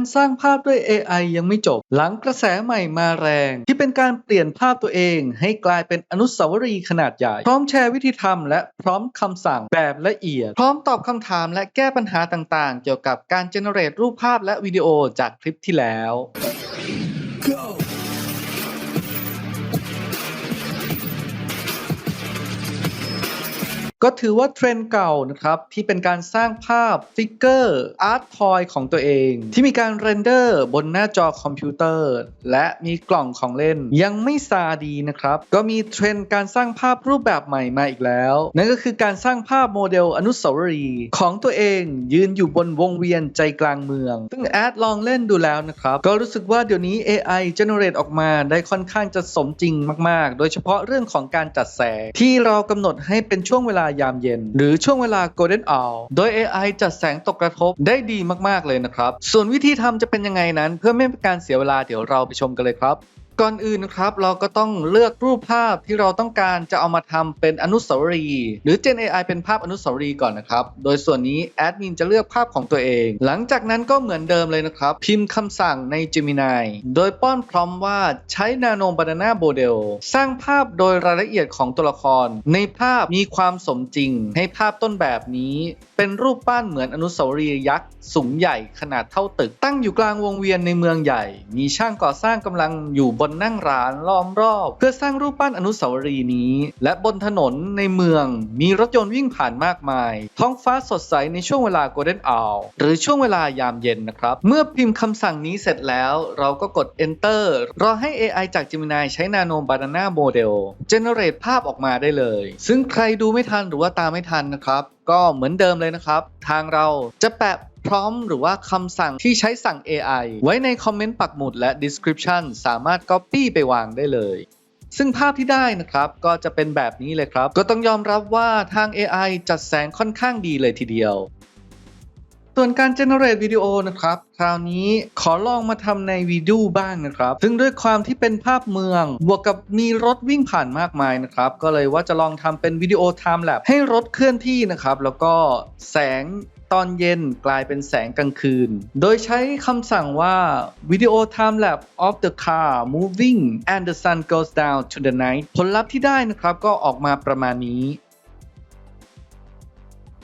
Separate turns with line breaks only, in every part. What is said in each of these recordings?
การสร้างภาพด้วย AI ยังไม่จบ หลังกระแสใหม่มาแรง ที่เป็นการเปลี่ยนภาพตัวเอง ให้กลายเป็นอนุสาวรีย์ขนาดใหญ่ พร้อมแชร์วิธีทำและพร้อมคำสั่งแบบละเอียด พร้อมตอบคำถามและแก้ปัญหาต่างๆ เกี่ยวกับการเจเนเรตรูปภาพและวิดีโอจากคลิปที่แล้ว ก็ถือว่าเทรนด์เก่านะครับที่เป็นการสร้างภาพฟิกเกอร์อาร์ตทอยของตัวเอง ที่มีการเรนเดอร์บนหน้าจอคอมพิวเตอร์ และมีกล่องของเล่น ยังไม่ซาดีนะครับ ก็มีเทรนด์การสร้างภาพรูปแบบใหม่มาอีกแล้ว นั่นก็คือการสร้างภาพโมเดลอนุสาวรีย์ของตัวเองยืนอยู่บนวงเวียนใจกลางเมือง ซึ่งแอดลองเล่นดูแล้วนะครับ ก็รู้สึกว่าเดี๋ยวนี้ AI generate ออกมาได้ค่อนข้างจะสมจริงมาก ๆ โดยเฉพาะเรื่องของการจัดแสงที่เรากำหนดให้เป็นช่วงเวลายามเย็น หรือช่วงเวลา golden hour โดย AI จัดแสงตกกระทบได้ดีมากๆเลยนะครับ ส่วนวิธีทำจะเป็นยังไงนั้น เพื่อไม่เป็นการเสียเวลาเดี๋ยวเราไปชมกันเลยครับ ก่อนอื่นนะครับเราก็ต้องเลือกรูปภาพที่เราต้องการจะเอามาทำเป็นอนุสาวรีย์หรือ Gen AI เป็นภาพอนุสาวรีย์ก่อนนะครับ โดยส่วนนี้แอดมินจะเลือกภาพของตัวเอง หลังจากนั้นก็เหมือนเดิมเลยนะครับ พิมพ์คำสั่งใน Gemini โดยป้อนพร้อมว่าใช้ Nano Banana Model สร้างภาพโดยรายละเอียดของตัวละคร ในภาพมีความสมจริง ให้ภาพต้นแบบนี้ เป็นรูปปั้นเหมือนอนุสาวรีย์ยักษ์สูงใหญ่ขนาดเท่าตึก ตั้งอยู่กลางวงเวียนในเมืองใหญ่ มีช่างก่อสร้างกำลังอยู่บนนั่งร้านล้อมรอบ เพื่อสร้างรูปปั้นอนุสาวรีย์นี้ และบนถนนในเมืองมีรถยนต์วิ่งผ่านมากมาย ท้องฟ้าสดใสในช่วงเวลา Golden Hour หรือช่วงเวลายามเย็นนะครับ เมื่อพิมพ์คำสั่งนี้เสร็จแล้ว เราก็กด Enter รอให้ AI จาก Gemini ใช้ Nano Banana Model generate ภาพออกมาได้เลย ซึ่งใครดูไม่ทันหรือว่าตามไม่ทันนะครับ ก็เหมือนเดิมเลยนะครับ ทางเราจะแปะพร้อมหรือว่าคำสั่งที่ใช้สั่ง AI ไว้ในคอมเมนต์ปักหมุดและ description สามารถ Copy ไปวางได้เลยซึ่งภาพที่ได้นะครับก็จะเป็นแบบนี้เลยครับ ก็ต้องยอมรับว่าทาง AI จัดแสงค่อนข้างดีเลยทีเดียว ส่วนการ generate วิดีโอนะครับ คราวนี้ขอลองมาทำในวีดูบ้างนะครับ ซึ่งด้วยความที่เป็นภาพเมือง บวกกับมีรถวิ่งผ่านมากมายนะครับ ก็เลยว่าจะลองทำเป็นวิดีโอ time lapse ให้รถเคลื่อนที่นะครับ แล้วก็แสงตอนเย็นกลายเป็นแสงกลางคืน โดยใช้คำสั่งว่า video time lapse of the car moving and the sun goes down to the night ผลลัพธ์ที่ได้นะครับก็ออกมาประมาณนี้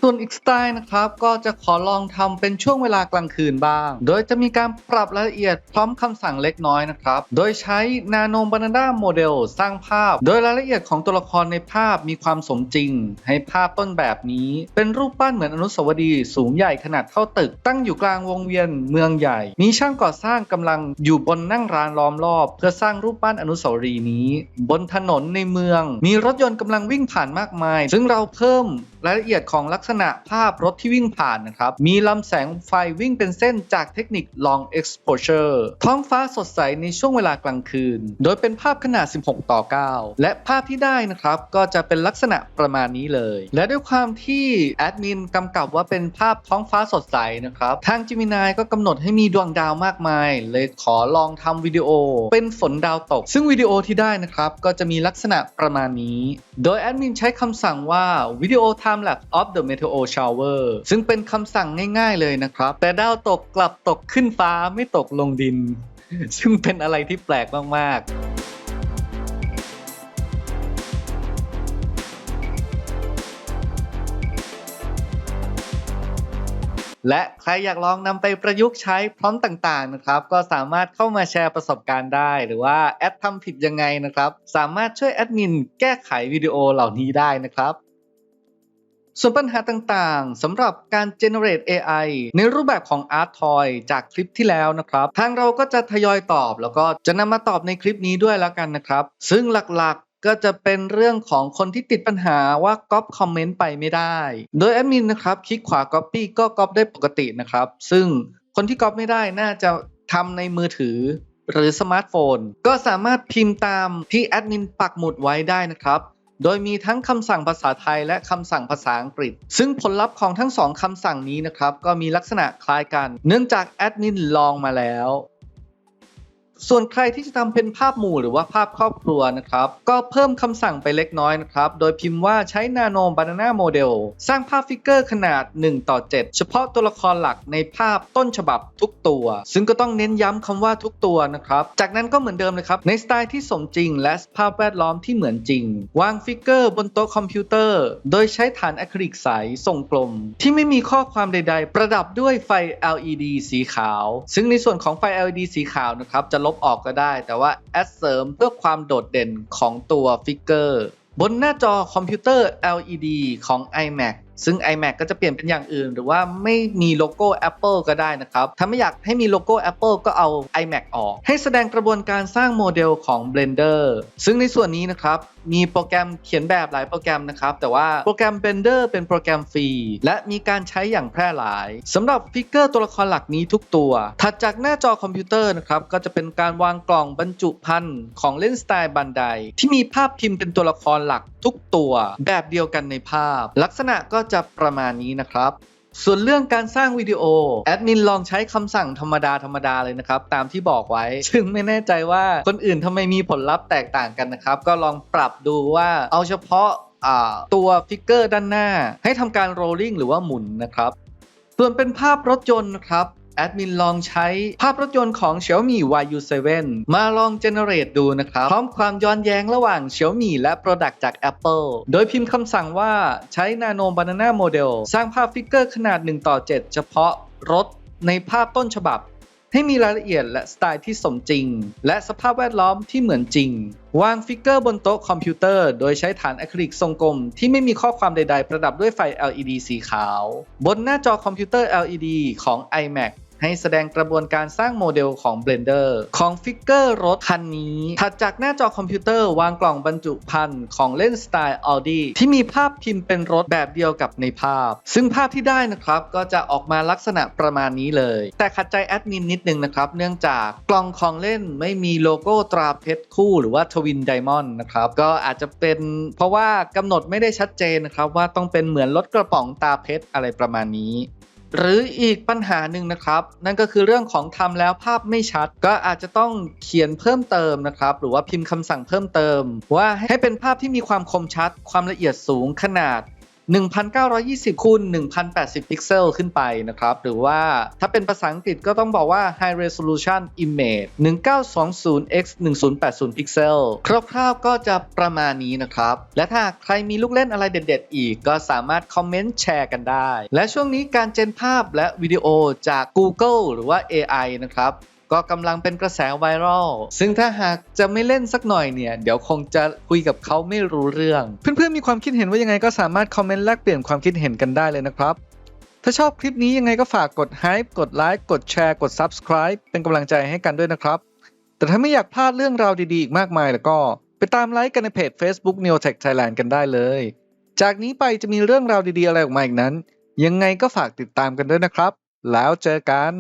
ส่วนอีกสไตล์นะครับก็จะขอลองทำเป็นช่วงเวลากลางคืนบ้าง โดยจะมีการปรับรายละเอียดพร้อมคำสั่งเล็กน้อยนะครับ โดยใช้ Nano Banana Model สร้างภาพ โดยรายละเอียดของตัวละครในภาพมีความสมจริง ให้ภาพต้นแบบนี้ เป็นรูปปั้นเหมือนอนุสาวรีย์สูงใหญ่ขนาดเท่าตึก ตั้งอยู่กลางวงเวียนเมืองใหญ่ มีช่างก่อสร้างกำลังอยู่บนนั่งร้านล้อมรอบ เพื่อสร้างรูปปั้นอนุสาวรีย์นี้ บนถนนในเมือง มีรถยนต์กำลังวิ่งผ่านมากมาย ซึ่งเราเพิ่มรายละเอียดของลักษณะภาพรถที่วิ่งผ่านนะครับ มีลำแสงไฟวิ่งเป็นเส้นจากเทคนิค long exposure ท้องฟ้าสดใสในช่วงเวลากลางคืน โดยเป็นภาพขนาด 16 ต่อ 9 และภาพที่ได้นะครับ ก็จะเป็นลักษณะประมาณนี้เลย และด้วยความที่แอดมินกำกับว่าเป็นภาพท้องฟ้าสดใสนะครับ ทาง Gemini ก็กำหนดให้มีดวงดาวมากมาย เลยขอลองทำวิดีโอ เป็นฝนดาวตก ซึ่งวิดีโอที่ได้นะครับ ก็จะมีลักษณะประมาณนี้ โดยแอดมินใช้คำสั่งว่า video time lapse of the meteor shower ซึ่งเป็นคำสั่งง่ายๆเลยนะครับ แต่ดาวตกกลับตกขึ้นฟ้าไม่ตกลงดิน ซึ่งเป็นอะไรที่แปลกมากๆและใครอยากลองนำไปประยุกต์ใช้พร้อมต่างๆนะครับ ก็สามารถเข้ามาแชร์ประสบการณ์ได้ หรือว่าแอดทำผิดยังไงนะครับ สามารถช่วยแอดมินแก้ไขวิดีโอเหล่านี้ได้นะครับ ส่วนปัญหาต่างๆสำหรับการ generate AI ในรูปแบบของ Art Toy จากคลิปที่แล้วนะครับ ทางเราก็จะทยอยตอบ แล้วก็จะนำมาตอบในคลิปนี้ด้วยแล้วกันนะครับ ซึ่งหลักๆก็จะเป็นเรื่องของคนที่ติดปัญหาว่าก๊อปคอมเมนต์ไปไม่ได้ โดยแอดมินนะครับ คลิกขวา Copy ก็ก๊อปได้ปกตินะครับ ซึ่งคนที่ก๊อปไม่ได้น่าจะทำในมือถือหรือสมาร์ทโฟน ก็สามารถพิมพ์ตามที่แอดมินปักหมุดไว้ได้นะครับ โดยมีทั้งคำสั่งภาษาไทยและคำสั่งภาษาอังกฤษ ซึ่งผลลัพธ์ของทั้งสองคำสั่งนี้นะครับก็มีลักษณะคล้ายกัน เนื่องจากแอดมินลองมาแล้ว ส่วนใครที่จะทำเป็นภาพหมู่หรือว่าภาพครอบครัวนะครับ ก็เพิ่มคำสั่งไปเล็กน้อยนะครับ โดยพิมพ์ว่าใช้ Nano Banana Model สร้างภาพฟิกเกอร์ขนาด 1 ต่อ 7 เฉพาะตัวละครหลักในภาพต้นฉบับทุกตัว ซึ่งก็ต้องเน้นย้ำคำว่าทุกตัวนะครับ จากนั้นก็เหมือนเดิมเลยครับ ในสไตล์ที่สมจริง และสภาพแวดล้อมที่เหมือนจริง วางฟิกเกอร์บนโต๊ะคอมพิวเตอร์ โดยใช้ฐานอะคริลิกใสทรงกลม ที่ไม่มีข้อความใด ๆ ประดับด้วยไฟ LED สีขาว ซึ่งในส่วนของไฟ LED สีขาวนะครับจะลบออกก็ได้ แต่ว่าแอดเสริมเพื่อความโดดเด่นของตัวฟิกเกอร์บนหน้าจอคอมพิวเตอร์ LED ของ iMac ซึ่ง iMac ก็จะเปลี่ยนเป็นอย่างอื่น หรือว่าไม่มีโลโก้ Apple ก็ได้นะครับ ถ้าไม่อยากให้มีโลโก้ Apple ก็เอา iMac ออก ให้แสดงกระบวนการสร้างโมเดลของ Blender ซึ่งในส่วนนี้นะครับ มีโปรแกรมเขียนแบบหลายโปรแกรมนะครับ แต่ว่าโปรแกรม Blender เป็นโปรแกรมฟรี และมีการใช้อย่างแพร่หลายสำหรับฟิกเกอร์ตัวละครหลักนี้ทุกตัว ถัดจากหน้าจอคอมพิวเตอร์นะครับก็จะเป็นการวางกล่องบรรจุภัณฑ์ของเล่นสไตล์บันไดที่มีภาพพิมพ์เป็นตัวละครหลักทุกตัว แบบเดียวกันในภาพ ลักษณะก็จะประมาณนี้นะครับส่วนเรื่องการสร้างวิดีโอ แอดมินลองใช้คำสั่งธรรมดาธรรมดาเลยนะครับ ตามที่บอกไว้ ซึ่งไม่แน่ใจว่าคนอื่นทำไมมีผลลัพธ์แตกต่างกันนะครับ ก็ลองปรับดูว่าเอาเฉพาะตัวฟิกเกอร์ด้านหน้า ให้ทำการโรลลิ่งหรือว่าหมุนนะครับ ส่วนเป็นภาพรถยนต์นะครับ แอดมินลองใช้ภาพรถยนต์ของ Xiaomi YU7 มาลองเจเนเรตดูนะครับ พร้อมความย้อนแย้งระหว่าง Xiaomi และ Product จาก Apple โดยพิมพ์คำสั่งว่าใช้ Nano Banana Model สร้างภาพฟิกเกอร์ขนาด 1 ต่อ 7 เฉพาะรถในภาพต้นฉบับ ให้มีรายละเอียดและสไตล์ที่สมจริง และสภาพแวดล้อมที่เหมือนจริง วางฟิกเกอร์บนโต๊ะคอมพิวเตอร์ โดยใช้ฐานอะคริลิกทรงกลม ที่ไม่มีข้อความใด ๆ ประดับด้วยไฟ LED สีขาว บนหน้าจอคอมพิวเตอร์ LED ของ iMac ให้แสดงกระบวนการสร้างโมเดลของ Blender ของฟิกเกอร์รถคันนี้ ถัดจากหน้าจอคอมพิวเตอร์วางกล่องบรรจุภัณฑ์ของเล่นสไตล์ Audi ที่มีภาพพิมพ์เป็นรถแบบเดียวกับในภาพ ซึ่งภาพที่ได้นะครับก็จะออกมาลักษณะประมาณนี้เลย แต่ขัดใจแอดมินนิดนึงนะครับ เนื่องจากกล่องของเล่นไม่มีโลโก้ตราเพชรคู่หรือว่าทวินไดมอนด์นะครับ ก็อาจจะเป็นเพราะว่ากำหนดไม่ได้ชัดเจนนะครับว่าต้องเป็นเหมือนรถกระป๋องตาเพชรอะไรประมาณนี้ หรืออีกปัญหาหนึ่งนะครับ นั่นก็คือเรื่องของทำแล้วภาพไม่ชัด ก็อาจจะต้องเขียนเพิ่มเติมนะครับ หรือว่าพิมพ์คำสั่งเพิ่มเติม ว่าให้เป็นภาพที่มีความคมชัด ความละเอียดสูงขนาด 1920คูณ1080 พิกเซลขึ้นไปนะครับ หรือว่าถ้าเป็นภาษาอังกฤษก็ต้องบอกว่า High Resolution Image 1920 x 1080 พิกเซลคร่าวๆก็จะประมาณนี้นะครับ และถ้าใครมีลูกเล่นอะไรเด็ดๆ อีก ก็สามารถคอมเมนต์แชร์กันได้ และช่วงนี้การเจนภาพและวิดีโอจาก Google หรือว่า AI นะครับ ก็กำลังเป็นกระแสไวรัลซึ่งถ้าหากจะไม่เล่นสักหน่อยเนี่ย เดี๋ยวคงจะคุยกับเขาไม่รู้เรื่อง เพื่อนๆมีความคิดเห็นว่ายังไงก็สามารถคอมเมนต์แลกเปลี่ยนความคิดเห็นกันได้เลยนะครับ ถ้าชอบคลิปนี้ยังไงก็ฝากกด Hype กดไลค์กดแชร์กด Subscribe เป็นกำลังใจให้กันด้วยนะครับ แต่ถ้าไม่อยากพลาดเรื่องราวดีๆอีกมากมายแล้วก็ ไปตามไลค์กันในเพจ Facebook Neotech Thailand กันได้เลย จากนี้ไปจะมีเรื่องราวดีๆอะไรออกมาอีกนั้น ยังไงก็ฝากติดตามกันด้วยนะครับ แล้วเจอกัน